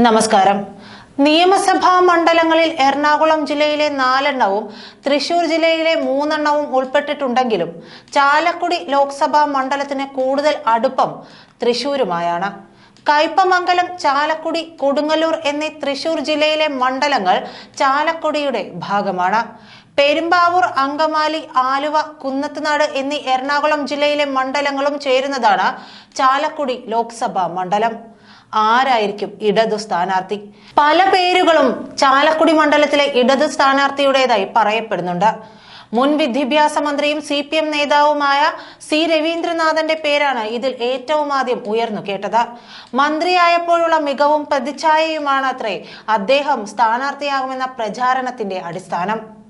നമസ്കാരം. നിയമസഭാ മണ്ഡലങ്ങളിൽ എറണാകുളം ജില്ലയിലെ നാലെണ്ണവും തൃശൂർ ജില്ലയിലെ മൂന്നെണ്ണവും ഉൾപ്പെട്ടിട്ടുണ്ടെങ്കിലും ചാലക്കുടി ലോക്സഭാ മണ്ഡലത്തിന് കൂടുതൽ അടുപ്പം തൃശൂരുമായാണ്. കയ്പമംഗലം ചാലക്കുടി കൊടുങ്ങല്ലൂർ എന്നീ തൃശൂർ ജില്ലയിലെ മണ്ഡലങ്ങൾ ചാലക്കുടിയുടെ ഭാഗമാണ്. പെരുമ്പാവൂർ അങ്കമാലി ആലുവ കുന്നത്തുനാട് എന്നീ എറണാകുളം ജില്ലയിലെ മണ്ഡലങ്ങളും ചേരുന്നതാണ് ചാലക്കുടി ലോക്സഭാ മണ്ഡലം. ആരായിരിക്കും ഇടതു സ്ഥാനാർത്ഥി? പല പേരുകളും ചാലക്കുടി മണ്ഡലത്തിലെ ഇടതു സ്ഥാനാർത്ഥിയുടേതായി പറയപ്പെടുന്നുണ്ട്. മുൻ വിദ്യാഭ്യാസ മന്ത്രിയും സി പി എം നേതാവുമായ സി രവീന്ദ്രനാഥന്റെ പേരാണ് ഇതിൽ ഏറ്റവും ആദ്യം ഉയർന്നു കേട്ടത്. മന്ത്രിയായപ്പോഴുള്ള മികവും പ്രതിച്ഛായയുമാണ് അത്രേ അദ്ദേഹം സ്ഥാനാർത്ഥിയാകുമെന്ന പ്രചാരണത്തിന്റെ അടിസ്ഥാനം.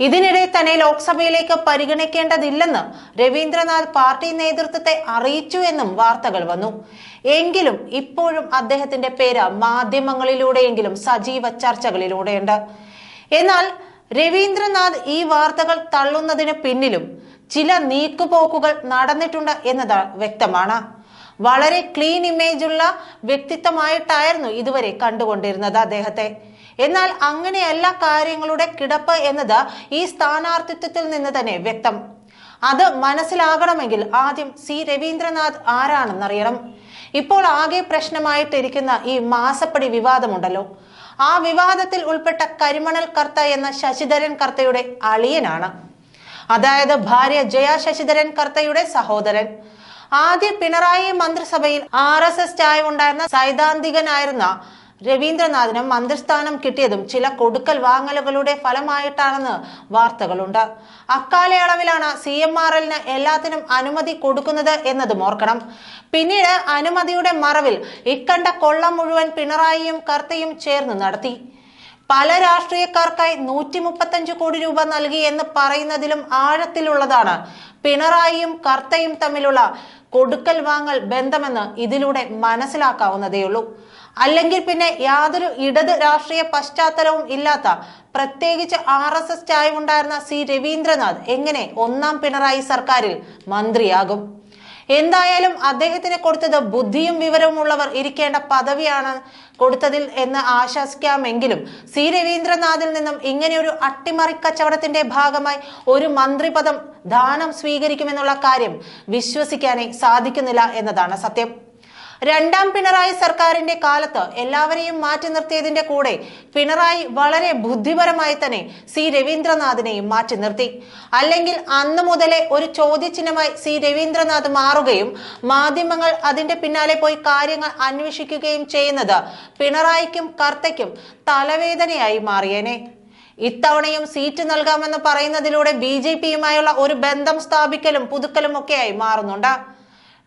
ഇതിനിടെ തന്നെ ലോക്സഭയിലേക്ക് പരിഗണിക്കേണ്ടതില്ലെന്ന് രവീന്ദ്രനാഥ് പാർട്ടി നേതൃത്വത്തെ അറിയിച്ചു എന്നും വാർത്തകൾ വന്നു. എങ്കിലും ഇപ്പോഴും അദ്ദേഹത്തിന്റെ പേര് മാധ്യമങ്ങളിലൂടെയെങ്കിലും സജീവ ചർച്ചകളിലൂടെയുണ്ട്. എന്നാൽ രവീന്ദ്രനാഥ് ഈ വാർത്തകൾ തള്ളുന്നതിന് പിന്നിലും ചില നീക്കുപോക്കുകൾ നടന്നിട്ടുണ്ട് എന്നത് വ്യക്തമാണ്. വളരെ ക്ലീൻ ഇമേജുള്ള വ്യക്തിത്വമായിട്ടായിരുന്നു ഇതുവരെ കണ്ടുകൊണ്ടിരുന്നത് അദ്ദേഹത്തെ. എന്നാൽ അങ്ങനെയല്ല കാര്യങ്ങളുടെ കിടപ്പ് എന്നത് ഈ സ്ഥാനാർത്ഥിത്വത്തിൽ നിന്ന് തന്നെ വ്യക്തം. അത് മനസ്സിലാകണമെങ്കിൽ ആദ്യം സി. രവീന്ദ്രനാഥ് ആരാണെന്നറിയണം. ഇപ്പോൾ ആകെ പ്രശ്നമായിട്ടിരിക്കുന്ന ഈ മാസപ്പടി വിവാദമുണ്ടല്ലോ. ആ വിവാദത്തിൽ ഉൾപ്പെട്ട കരിമണൽ കർത്ത എന്ന ശശിധരൻ കർത്തയുടെ അളിയനാണ്. അതായത് ഭാര്യ ജയ ശശിധരൻ കർത്തയുടെ സഹോദരൻ. ആദ്യ പിണറായി മന്ത്രിസഭയിൽ ആർ എസ് എസ് ചായവുണ്ടായിരുന്ന സൈദ്ധാന്തികനായിരുന്ന രവീന്ദ്രനാഥിന് മന്ത്രിസ്ഥാനം കിട്ടിയതും ചില കൊടുക്കൽ വാങ്ങലുകളുടെ ഫലമായിട്ടാണെന്ന് വാർത്തകളുണ്ട്. അക്കാലയളവിലാണ് സി എം ആർ എല്ലിന് എല്ലാത്തിനും അനുമതി കൊടുക്കുന്നത് എന്നതും ഓർക്കണം. പിന്നീട് അനുമതിയുടെ മറവിൽ ഇക്കണ്ട കൊള്ളം മുഴുവൻ പിണറായിയും കർത്തയും ചേർന്ന് നടത്തി. പല രാഷ്ട്രീയക്കാർക്കായി നൂറ്റി മുപ്പത്തഞ്ച് കോടി രൂപ നൽകി എന്ന് പറയുന്നതിലും ആഴത്തിലുള്ളതാണ്. പിണറായിയും കർത്തയും തമ്മിലുള്ള കൊടുക്കൽ വാങ്ങൽ ബന്ധമെന്ന് ഇതിലൂടെ മനസ്സിലാക്കാവുന്നതേയുള്ളൂ. അല്ലെങ്കിൽ പിന്നെ യാതൊരു ഇടത് രാഷ്ട്രീയ പശ്ചാത്തലവും ഇല്ലാത്ത പ്രത്യേകിച്ച് ആർ എസ് എസ് ചായവുണ്ടായിരുന്ന സി രവീന്ദ്രനാഥ് എങ്ങനെ ഒന്നാം പിണറായി സർക്കാരിൽ മന്ത്രിയാകും? എന്തായാലും അദ്ദേഹത്തിന് കൊടുത്തത് ബുദ്ധിയും വിവരവും ഉള്ളവർ ഇരിക്കേണ്ട പദവിയാണ് കൊടുത്തതിൽ എന്ന് ആശ്വസിക്കാമെങ്കിലും സി രവീന്ദ്രനാഥിൽ നിന്നും ഇങ്ങനെയൊരു അട്ടിമറി കച്ചവടത്തിന്റെ ഭാഗമായി ഒരു മന്ത്രിപദം ദാനം സ്വീകരിക്കുമെന്നുള്ള കാര്യം വിശ്വസിക്കാനേ സാധിക്കുന്നില്ല എന്നതാണ് സത്യം. രണ്ടാം പിണറായി സർക്കാരിന്റെ കാലത്ത് എല്ലാവരെയും മാറ്റി നിർത്തിയതിന്റെ കൂടെ പിണറായി വളരെ ബുദ്ധിപരമായി തന്നെ സി രവീന്ദ്രനാഥിനെയും മാറ്റി നിർത്തി. അല്ലെങ്കിൽ അന്ന് മുതലേ ഒരു ചോദ്യചിഹ്നമായി സി രവീന്ദ്രനാഥ് മാറുകയും മാധ്യമങ്ങൾ അതിന്റെ പിന്നാലെ പോയി കാര്യങ്ങൾ അന്വേഷിക്കുകയും ചെയ്യുന്നത് പിണറായിക്കും കർത്തയ്ക്കും തലവേദനയായി മാറിയേനെ. ഇത്തവണയും സീറ്റ് നൽകാമെന്ന് പറയുന്നതിലൂടെ ബി ജെ പിയുമായുള്ള ഒരു ബന്ധം സ്ഥാപിക്കലും പുതുക്കലും ഒക്കെയായി മാറുന്നുണ്ട്.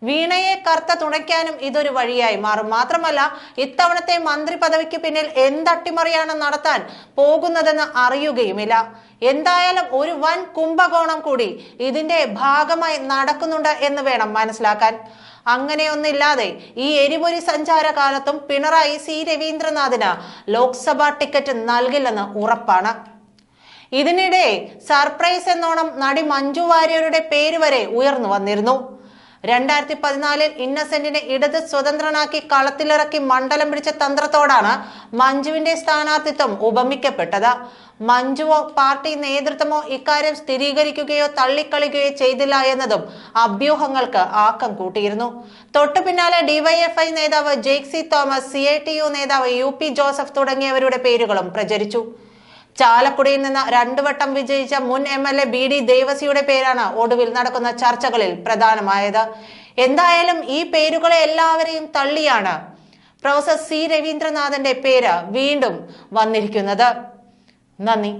വീണയെ കറുത്ത തുണയ്ക്കാനും ഇതൊരു വഴിയായി മാറും. മാത്രമല്ല ഇത്തവണത്തെ മന്ത്രി പദവിക്ക് പിന്നിൽ എന്തട്ടിമറിയാണ് നടത്താൻ പോകുന്നതെന്ന് അറിയുകയുമില്ല. എന്തായാലും ഒരു വൻ കുംഭകോണം കൂടി ഇതിന്റെ ഭാഗമായി നടക്കുന്നുണ്ട് എന്ന് വേണം മനസ്സിലാക്കാൻ. അങ്ങനെയൊന്നില്ലാതെ ഈ എരിപൊരി സഞ്ചാര കാലത്തും പിണറായി സി രവീന്ദ്രനാഥിന് ലോക്സഭാ ടിക്കറ്റ് നൽകില്ലെന്ന് ഉറപ്പാണ്. ഇതിനിടെ സർപ്രൈസ് എന്നോണം നടി മഞ്ജു വാര്യരുടെ പേര് വരെ ഉയർന്നു വന്നിരുന്നു. രണ്ടായിരത്തി പതിനാലിൽ ഇന്നസെന്റിനെ ഇടത് സ്വതന്ത്രനാക്കി കളത്തിലിറക്കി മണ്ഡലം പിടിച്ച തന്ത്രത്തോടാണ് മഞ്ജുവിന്റെ സ്ഥാനാർത്ഥിത്വം ഉപമിക്കപ്പെട്ടത്. മഞ്ജുവോ പാർട്ടി നേതൃത്വമോ ഇക്കാര്യം സ്ഥിരീകരിക്കുകയോ തള്ളിക്കളിക്കുകയോ ചെയ്തില്ല എന്നതും അഭ്യൂഹങ്ങൾക്ക് ആക്കം കൂട്ടിയിരുന്നു. തൊട്ടു പിന്നാലെ ഡിവൈഎഫ്ഐ നേതാവ് ജെയ്ക്സി തോമസ് സി നേതാവ് യു ജോസഫ് തുടങ്ങിയവരുടെ പേരുകളും പ്രചരിച്ചു. ചാലക്കുടിയിൽ നിന്ന് രണ്ടു വട്ടം വിജയിച്ച മുൻ M L A B D ദേവസിയുടെ പേരാണ് ഒടുവിൽ നടക്കുന്ന ചർച്ചകളിൽ പ്രധാനമായത്. എന്തായാലും ഈ പേരുകളെ എല്ലാവരെയും തള്ളിയാണ് പ്രൊഫസർ സി രവീന്ദ്രനാഥന്റെ പേര് വീണ്ടും വന്നിരിക്കുന്നത്. നന്ദി.